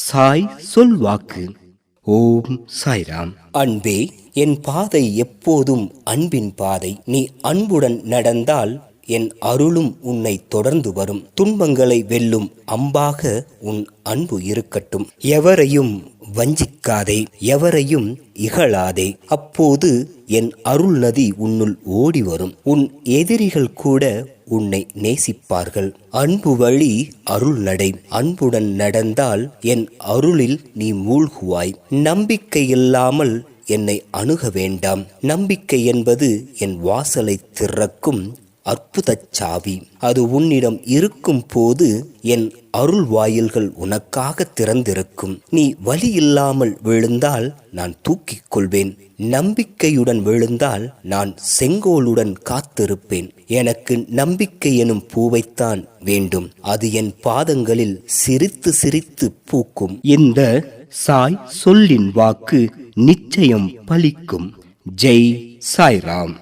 சாய் சொல்வாக்கு ஓம் சாய்ராம். அன்பே என் பாதை எப்போதும் அன்பின் பாதை. நீ அன்புடன் நடந்தால் என் அருளும் உன்னை தொடர்ந்து வரும். துன்பங்களை வெல்லும் அம்பாக உன் அன்பு இருக்கட்டும். எவரையும் வஞ்சிக்காதே எவரையும் இகழாதே. அப்போது என் அருள் நதி உன்னுள் ஓடி வரும். உன் எதிரிகள் கூட உன்னை நேசிப்பார்கள். அன்பு வழி அருள் நடை. அன்புடன் நடந்தால் என் அருளில் நீ மூழ்குவாய். நம்பிக்கை இல்லாமல் என்னை அணுக வேண்டாம். நம்பிக்கை என்பது என் வாசலை திறக்கும் அற்புதச் சாவி. அது உன்னிடம் இருக்கும் போது என் அருள் வாயில்கள் உனக்காக திறந்திருக்கும். நீ வலி இல்லாமல் விழுந்தால் நான் தூக்கிக் கொள்வேன். நம்பிக்கையுடன் விழுந்தால் நான் செங்கோலுடன் காத்திருப்பேன். எனக்கு நம்பிக்கை எனும் பூவைத்தான் வேண்டும். அது என் பாதங்களில் சிரித்து சிரித்து பூக்கும். இந்த சாய் சொல்லின் வாக்கு நிச்சயம் பலிக்கும். ஜெய் சாய்ராம்.